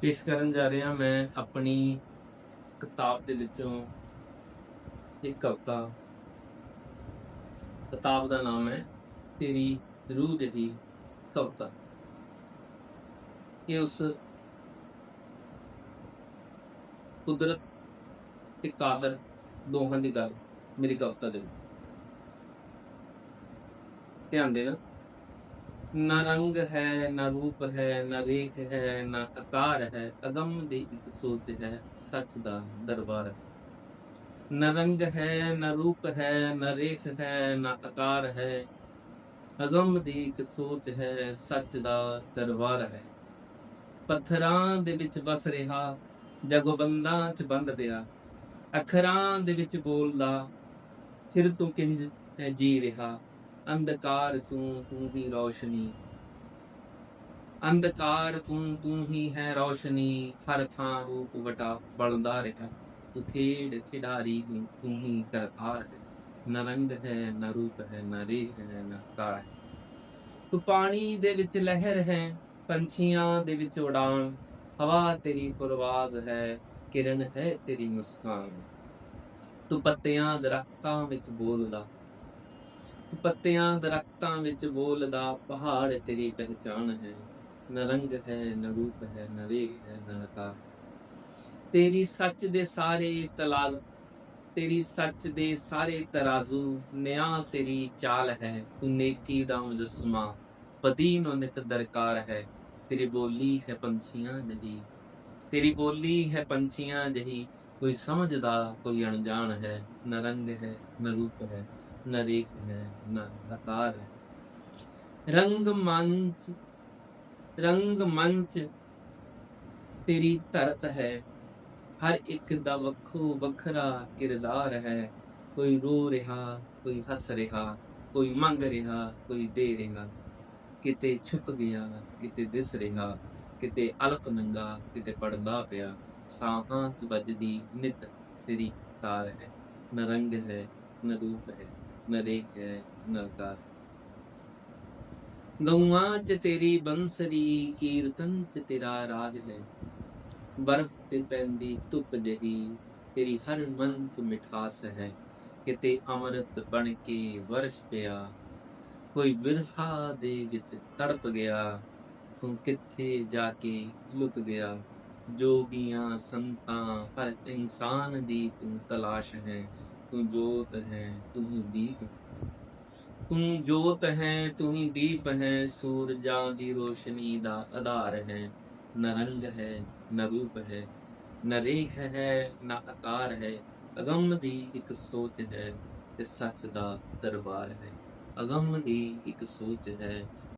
ਪੇਸ਼ ਕਰਨ ਜਾ ਰਿਹਾ ਮੈਂ ਆਪਣੀ ਕਿਤਾਬ ਦੇ ਵਿੱਚੋਂ ਇੱਕ ਕਵਿਤਾ। ਕਿਤਾਬ ਦਾ ਨਾਮ ਹੈ ਤੇਰੀ ਰੂਹ ਦੀ ਕਵਿਤਾ। ਇਹ ਉਸ ਕੁਦਰਤ ਤੇ ਕਾਦਰ ਦੋਹਾਂ ਦੀ ਗੱਲ, ਮੇਰੀ ਕਵਿਤਾ ਦੇ ਵਿੱਚ। ਧਿਆਨ ਦੇਣਾ। ਨਾ ਰੰਗ ਹੈ, ਨਾ ਰੂਪ ਹੈ, ਨਾ ਰੇਖ ਹੈ, ਨਾ ਆਕਾਰ ਹੈ, ਅਗੰਮ ਦੀ ਇੱਕ ਸੋਚ ਹੈ, ਸੱਚ ਦਾ ਦਰਬਾਰ। ਹੈ ਨਾ ਰੰਗ ਹੈ, ਨਾ ਰੂਪ ਹੈ, ਨਾ ਰੇਖ ਹੈ, ਨਾ ਆਕਾਰ ਹੈ, ਅਗੰਮ ਦੀ ਇੱਕ ਸੋਚ ਹੈ, ਸੱਚ ਦਾ ਦਰਬਾਰ ਹੈ। ਪੱਥਰਾਂ ਦੇ ਵਿੱਚ ਵਸ ਰਿਹਾ ਜਗੋਬੰਦਾਂ ਚ ਬੰਦ ਪਿਆ। ਅੱਖਰਾਂ ਦੇ ਵਿੱਚ ਬੋਲਦਾ, ਫਿਰ ਤੂੰ ਕਿੰਜ ਜੀ ਰਿਹਾ? ਅੰਧਕਾਰ ਤੂੰ ਤੂੰ ਹੀ ਰੌਸ਼ਨੀ। ਅੰਧਕਾਰ ਤੂੰ ਤੂੰ ਹੀ ਹੈ ਰੌਸ਼ਨੀ। ਹਰ ਥਾਂ ਰੂਪ ਵਟਾ ਬਣਦਾ ਰਿਹਾ। ਤੂੰ ਖੇਡ ਖਿਡਾਰੀ ਤੂੰ ਤੂੰ ਹੀ ਕਰਤਾਰ। ਹੈ ਨਾ ਰੰਗ ਹੈ, ਨਾ ਰੂਪ ਹੈ, ਨਾ ਰੇਖ ਹੈ, ਨਾ ਕਾਰ ਹੈ। ਤੂੰ ਪਾਣੀ ਦੇ ਵਿੱਚ ਲਹਿਰ ਹੈ, ਪੰਛੀਆਂ ਦੇ ਵਿੱਚ ਉਡਾਣ ਹਵਾ ਤੇਰੀ ਪਰਵਾਜ਼ ਹੈ, ਕਿਰਨ ਹੈ ਤੇਰੀ ਮੁਸਕਾਨ। ਤੂੰ ਪੱਤਿਆਂ ਦਰਖਤਾਂ ਵਿੱਚ ਬੋਲਦਾ। ਪੱਤਿਆਂ ਦਰਖਤਾਂ ਵਿੱਚ ਬੋਲਦਾ ਪਹਾੜ ਤੇਰੀ ਪਹਿਚਾਨ ਹੈ। ਨਾ ਰੰਗ ਹੈ, ਨਾ ਰੂਪ ਹੈ, ਨਾ ਰੇਖ ਹੈ, ਨਾ ਆਕਾਰ। ਤੇਰੀ ਸੱਚ ਦੇ ਸਾਰੇ ਤਲਾਲ, ਤੇਰੀ ਸੱਚ ਦੇ ਸਾਰੇ ਤਰਾਜ਼ੂ, ਨਿਆਂ ਤੇਰੀ ਚਾਲ ਹੈ। ਤੂੰ ਨੇਕੀ ਦਾ ਮੁਜਸਮਾ ਪਤੀ ਨੂੰ ਨਿਤ ਦਰਕਾਰ ਹੈ। ਤੇਰੀ ਬੋਲੀ ਹੈ ਪੰਛੀਆਂ ਜਹੀ। ਤੇਰੀ ਬੋਲੀ ਹੈ ਪੰਛੀਆਂ ਜਹੀ। ਕੋਈ ਸਮਝਦਾ, ਕੋਈ ਅਣਜਾਣ ਹੈ। ਨਾ ਰੰਗ ਹੈ, ਨਾ ਰੂਪ ਹੈ। ਨਾ ਰੇਖ ਹੈ ਨਾ ਆਕਾਰ ਹੈ। ਰੰਗ ਮੰਚ ਰੰਗ ਮੰਚ ਤੇਰੀ ਧਰਤ ਹੈ। ਹਰ ਇੱਕ ਦਾ ਵੱਖੋ ਵੱਖਰਾ ਕਿਰਦਾਰ ਹੈ। ਕੋਈ ਰੋ ਰਿਹਾ, ਕੋਈ ਹੱਸ ਰਿਹਾ, ਕੋਈ ਮੰਗ ਰਿਹਾ, ਕੋਈ ਦੇ ਰਿਹਾ। ਕਿਤੇ ਛੁਪ ਗਿਆ, ਕਿਤੇ ਦਿਸ ਰਿਹਾ, ਕਿਤੇ ਅਲਪ ਨੰਗਾ, ਕਿਤੇ ਪੜਦਾ ਪਿਆ। ਸਾਹਾਂ ਚ ਵੱਜਦੀ ਨਿਤ ਤੇਰੀ ਤਾਰ ਹੈ। ਨ ਰੰਗ ਹੈ, ਨ ਰੂਪ ਹੈ। ਨ ਹੈ ਨ ਗਊਆਂ ਚ ਤੇਰੀ ਬੰਸਰੀ, ਕੀਰਤਨ ਚ ਤੇਰਾ ਰਾਜ ਹੈ। ਬਰਫ਼ ਤੇ ਪੈਂਦੀ ਧੁੱਪ ਜਹੀ, ਤੇਰੀ ਹਰ ਮਨ ਚ ਮਿਠਾਸ ਹੈ। ਕਿਤੇ ਅੰਮ੍ਰਿਤ ਬਣ ਕੇ ਵਰਸ਼ ਪਿਆ, ਕੋਈ ਬਿਰਹਾ ਦੇ ਵਿੱਚ ਤੜਪ ਗਿਆ, ਤੂੰ ਕਿੱਥੇ ਜਾ ਕੇ ਲੁਕ ਗਿਆ? ਜੋਗੀਆਂ ਸੰਤਾਂ, ਹਰ ਇਨਸਾਨ ਦੀ ਤੂੰ ਤਲਾਸ਼ ਹੈ। ਤੂੰ ਜੋਤ ਹੈ, ਤੂੰ ਹੀ। ਦੀਪ ਤੂੰ ਜੋਤ ਹੈ, ਤੂੰ ਹੀ ਦੀਪ ਹੈ, ਸੂਰਜਾਂ ਦੀ ਰੋਸ਼ਨੀ ਦਾ ਆਧਾਰ ਹੈ। ਨਾ ਰੰਗ ਹੈ, ਨਾ ਰੂਪ ਹੈ, ਨਾ ਰੇਖ ਹੈ, ਨਾ ਆਕਾਰ ਹੈ। ਅਗੰਮ ਦੀ ਇੱਕ ਸੋਚ ਹੈ ਤੇ ਸੱਚ ਦਾ ਦਰਬਾਰ ਹੈ। ਅਗੰਮ ਦੀ ਇੱਕ ਸੋਚ ਹੈ